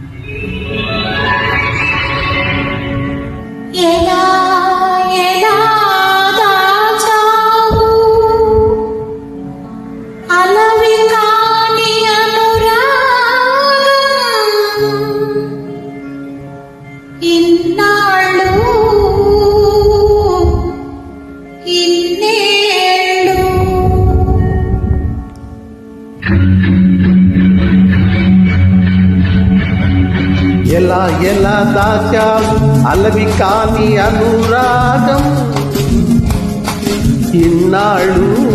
Yeah. ఎలా ఎలా దాచావు అలవి కాని అనురాగం ఇన్నాళ్ళు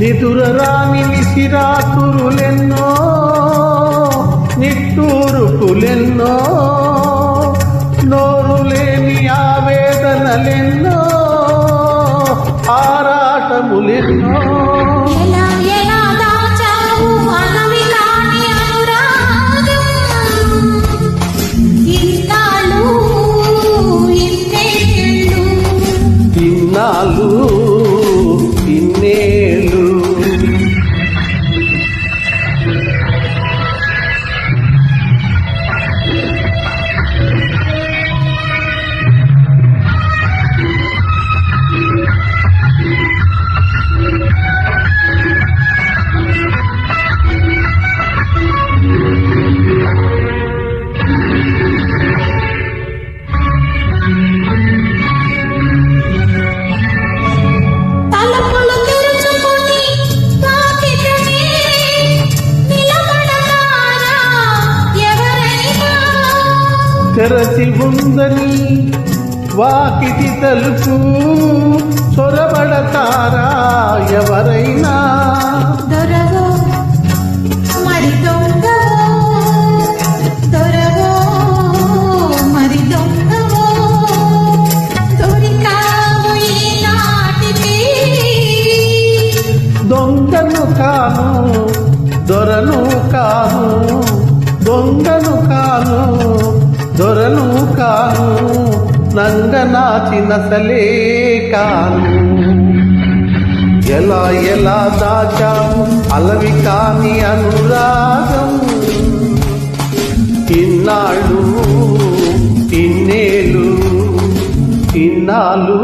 నిదురరాని విసిరాతురులెన్నో నిట్టూరుపులెన్నో నోరు లేని ఆవేదనలెన్నో ఆరాటములెన్నో. ఎలా తెరచి ఉందని వాకిటి తలుపు చొరబడతారా ఎవరైనా దొరవో మరి దొంగవో దొరవో మరి ఈనాటికి దొంగను కాను దొరను కాను దొంగను కాను. నంగనాచిన సలే కాను ఎలా ఎలా దాచాము అలవి కాని అనురాగం. ఇన్నాళ్ళు ఇన్నేళ్ళు ఇన్నాళ్ళు